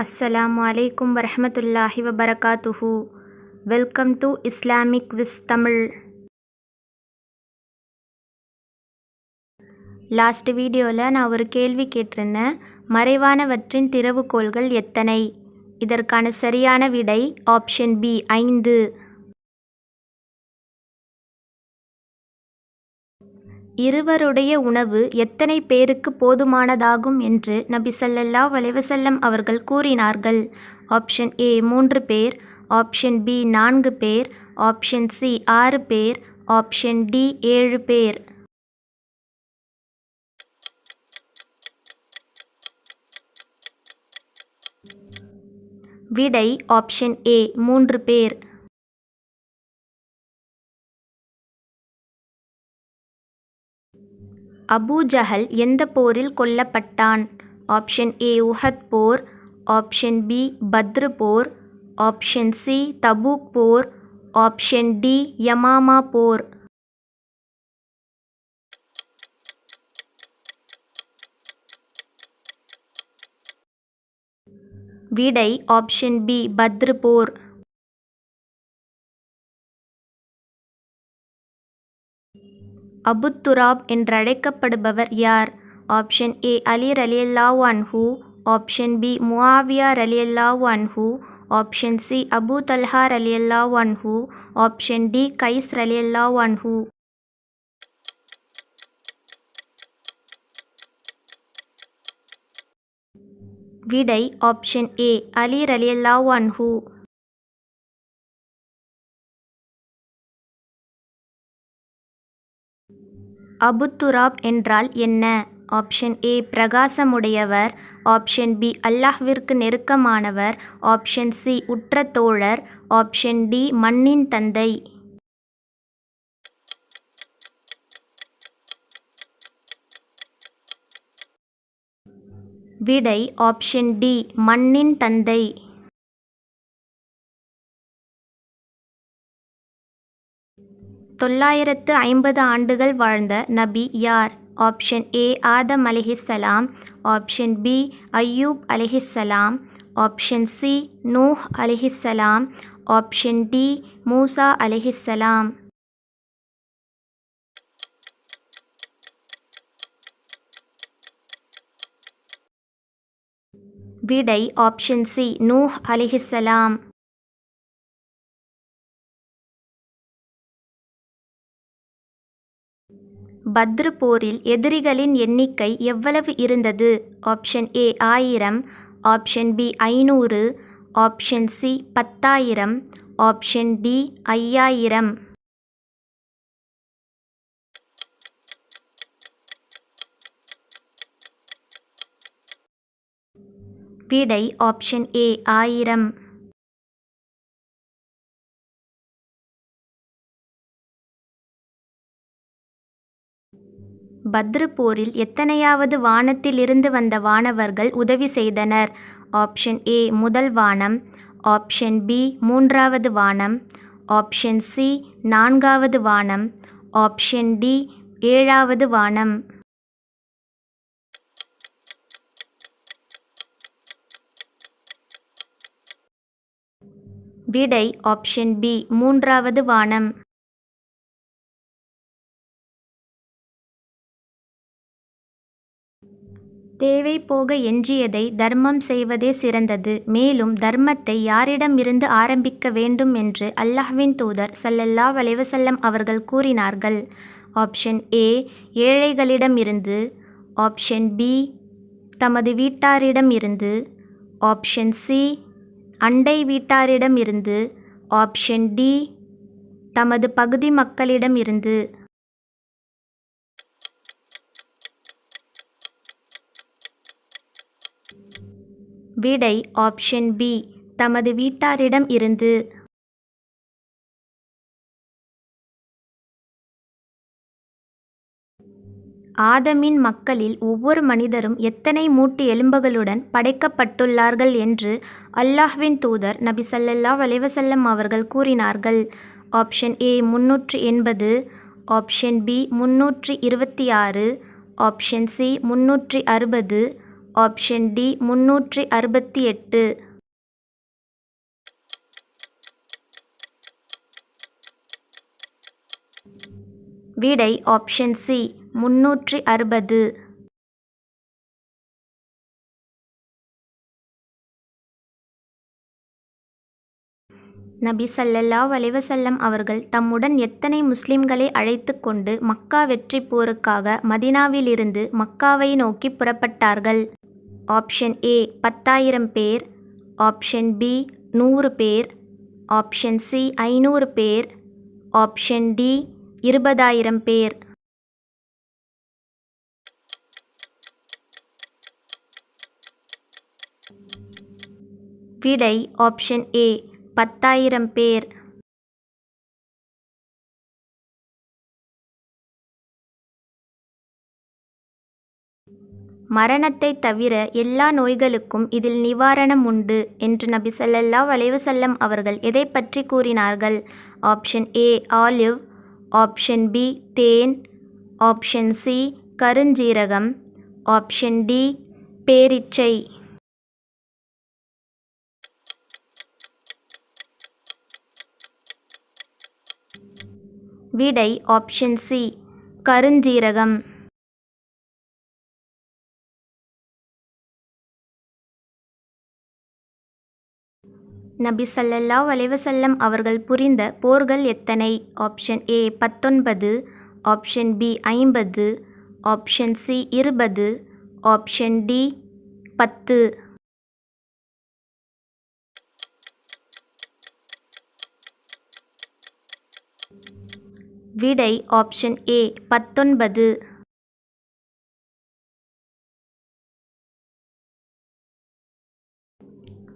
அஸ்ஸலாம் அலைக்கும் வரமத்துல்லாஹி வபரகாத்துஹு. Welcome to Islamic quiz Tamil. Last வீடியோவில் நான் ஒரு கேள்வி கேட்டிருந்தேன். மறைவானவற்றின் திறவுகோள்கள் எத்தனை? இதற்கான சரியான விடை ஆப்ஷன் பி ஐந்து. இருவருடைய உணவு எத்தனை பேருக்கு போதுமானதாகும் என்று நபி சல்லல்லா வலைவசல்லம் அவர்கள் கூறினார்கள். ஆப்ஷன் ஏ மூன்று பேர் ஆப்ஷன் பி நான்கு பேர் ஆப்ஷன் சி ஆறு பேர் ஆப்ஷன் டி ஏழு பேர். விடை ஆப்ஷன் ஏ மூன்று பேர். அபூ ஜஹல் எந்த போரில் கொல்லப்பட்டான்? ஆப்ஷன் ஏ உஹத் போர். ஆப்ஷன் பி பத்ரு போர். ஆப்ஷன் சி தபூக் போர். ஆப்ஷன் டி யமாமா போர். விடை ஆப்ஷன் பி பத்ரு போர். அபுத்துராப் என்றழைக்கப்படுபவர் யார்? ஆப்ஷன் ஏ அலி ரலியல்லாஹ் அன்ஹு. ஆப்ஷன் பி முஆவியா ரலியல்லாஹ் அன்ஹு. ஆப்ஷன் சி அபூ தல்ஹா ரலியல்லாஹ் அன்ஹு. ஆப்ஷன் டி கைஸ் ரலியல்லாஹ் அன்ஹு. விடை ஆப்ஷன் ஏ அலி ரலியல்லாஹ் அன்ஹு. அபுத்துராப் என்றால் என்ன? ஆப்ஷன் ஏ பிரகாசமுடையவர். ஆப்ஷன் பி அல்லாஹ்விற்கு நெருக்கமானவர். ஆப்ஷன் சி உற்ற தோழர். ஆப்ஷன் டி மண்ணின் தந்தை. விடை ஆப்ஷன் டி மண்ணின் தந்தை. தொள்ளாயிரத்து ஐம்பது ஆண்டுகள் வாழ்ந்த நபி யார்? ஆப்ஷன் ஏ ஆதம் அலிஹிஸ்ஸலாம். ஆப்ஷன் பி அய்யூப் அலிஹிஸ்ஸலாம். ஆப்ஷன் சி நூஹ் அலிஹிஸ்ஸலாம். ஆப்ஷன் டி மூசா அலிஹிஸ்ஸலாம். விடை ஆப்ஷன் சி நூஹ் அலிஹிஸ்ஸலாம். பத்ரு போரில் எதிரிகளின் எண்ணிக்கை எவ்வளவு இருந்தது? ஆப்ஷன் ஏ ஆயிரம் ஆப்ஷன் பி ஐநூறு ஆப்ஷன் சி பத்தாயிரம் ஆப்ஷன் டி ஐயாயிரம். விடை ஆப்ஷன் ஏ ஆயிரம். பத்ரு போரில் எத்தனையாவது வானத்திலிருந்து வந்த வானவர்கள் உதவி செய்தனர்? ஆப்ஷன் ஏ முதல் வானம். ஆப்ஷன் பி மூன்றாவது வானம். ஆப்ஷன் சி நான்காவது வானம். ஆப்ஷன் டி ஏழாவது வானம். விடை ஆப்ஷன் பி மூன்றாவது வானம். தேவை போக எஞ்சியதை தர்மம் செய்வதே சிறந்தது. மேலும் தர்மத்தை யாரிடமிருந்து ஆரம்பிக்க வேண்டும் என்று அல்லாஹ்வின் தூதர் சல்லல்லா வலைவசல்லம் அவர்கள் கூறினார்கள். ஆப்ஷன் ஏ ஏழைகளிடமிருந்து. ஆப்ஷன் பி தமது வீட்டாரிடமிருந்து. ஆப்ஷன் சி அண்டை வீட்டாரிடமிருந்து. ஆப்ஷன் டி தமது பகுதி மக்களிடமிருந்து. விடை ஆப்ஷன் பி தமது வீட்டாரிடம் இருந்து. ஆதமின் மக்களில் ஒவ்வொரு மனிதரும் எத்தனை மூட்டு எலும்புகளுடன் படைக்கப்பட்டுள்ளார்கள் என்று அல்லாஹ்வின் தூதர் நபி சல்லல்லா வலைவசல்லம் அவர்கள் கூறினார்கள். ஆப்ஷன் ஏ முன்னூற்று எண்பது ஆப்ஷன் பி முன்னூற்றி இருபத்தி ஆறு ஆப்ஷன் சி முன்னூற்றி அறுபது ஆப்ஷன் டி முன்னூற்றி அறுபத்தி எட்டு. விடை ஆப்ஷன் சி முன்னூற்றி அறுபது. நபி சல்லல்லா அலைஹி அவர்கள் தம்முடன் எத்தனை முஸ்லிம்களை அழைத்து கொண்டு மக்கா வெற்றி போருக்காக மதினாவிலிருந்து மக்காவை நோக்கி புறப்பட்டார்கள்? ஆப்ஷன் ஏ பத்தாயிரம் பேர் ஆப்ஷன் பி நூறு பேர் ஆப்ஷன் சி ஐநூறு பேர் ஆப்ஷன் டி இருபதாயிரம் பேர். விடை ஆப்ஷன் ஏ பத்தாயிரம் பேர். மரணத்தை தவிர எல்லா நோய்களுக்கும் இதில் நிவாரணம் உண்டு என்று நபி சல்லல்லா வளைவு செல்லம் அவர்கள் எதை பற்றி கூறினார்கள்? Option A olive. Option B than. Option C கருஞ்சீரகம். ஆப்ஷன் டி பேரிச்சை. விடை ஆப்ஷன் சி கருஞ்சீரகம். நபி சல்லல்லா அலைஹி அவர்கள் புரிந்த போர்கள் எத்தனை? ஆப்ஷன் ஏ பத்தொன்பது ஆப்ஷன் பி ஐம்பது ஆப்ஷன் சி இருபது ஆப்ஷன் டி பத்து. விடை ஆப்ஷன் ஏ பத்தொன்பது.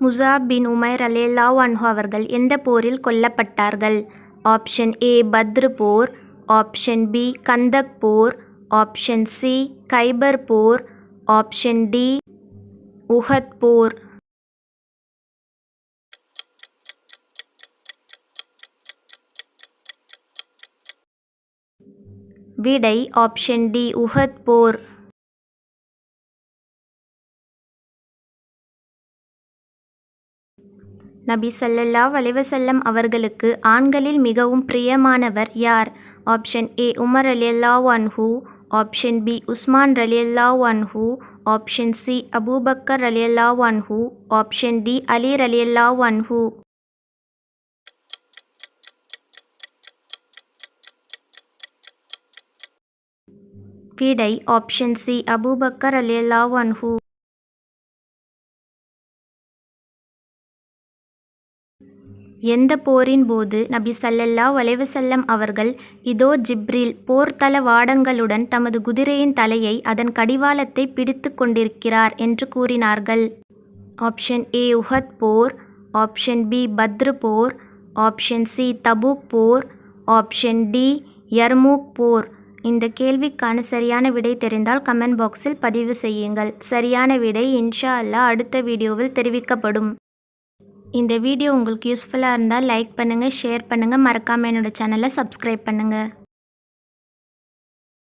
முசாப் பின் உமைர் லாவ் அன்ஹு அவர்கள் எந்த போரில் கொல்லப்பட்டார்கள்? ஆப்ஷன் ஏ பத்ரு போர். ஆப்ஷன் பி கந்தக் போர். ஆப்ஷன் சி கைபர் போர். ஆப்ஷன் டி உஹத் போர். விடை ஆப்ஷன் டி உஹத் போர். நபி சல்லல்லா வலைவசல்லம் அவர்களுக்கு ஆண்களில் மிகவும் பிரியமானவர் யார்? ஆப்ஷன் ஏ உமர் அலியல்லா அன்ஹு. ஆப்ஷன் பி உஸ்மான் ரலியல்லா அன்ஹு. ஆப்ஷன் சி அபூபக்கர் ரலியல்லாஹு அன்ஹு. ஆப்ஷன் டி அலி ரலியல்லா அன்ஹு. விடை ஆப்ஷன் சி அபூபக்கர் அலியல்லா அன்ஹு. எந்த போரின் போது நபி சல்லல்லா வளைவு செல்லம் அவர்கள் இதோ ஜிப்ரீல் போர்த்தள வாடங்களுடன் தமது குதிரையின் தலையை அதன் கடிவாளத்தை பிடித்து கொண்டிருக்கிறார் என்று கூறினார்கள். ஆப்ஷன் ஏ உஹத் போர் ஆப்ஷன் பி பத்ரு போர் ஆப்ஷன் சி தபூக் போர் ஆப்ஷன் டி யர்மூக் போர். இந்த கேள்விக்கான சரியான விடை தெரிந்தால் கமெண்ட் பாக்ஸில் பதிவு செய்யுங்கள். சரியான விடை இன்ஷா அல்லாஹ் அடுத்த வீடியோவில் தெரிவிக்கப்படும். இந்த வீடியோ உங்களுக்கு யூஸ்ஃபுல்லாக இருந்தால் லைக் பண்ணுங்கள் ஷேர் பண்ணுங்கள் மறக்காமல் என்னோட சேனலை சப்ஸ்கிரைப் பண்ணுங்கள்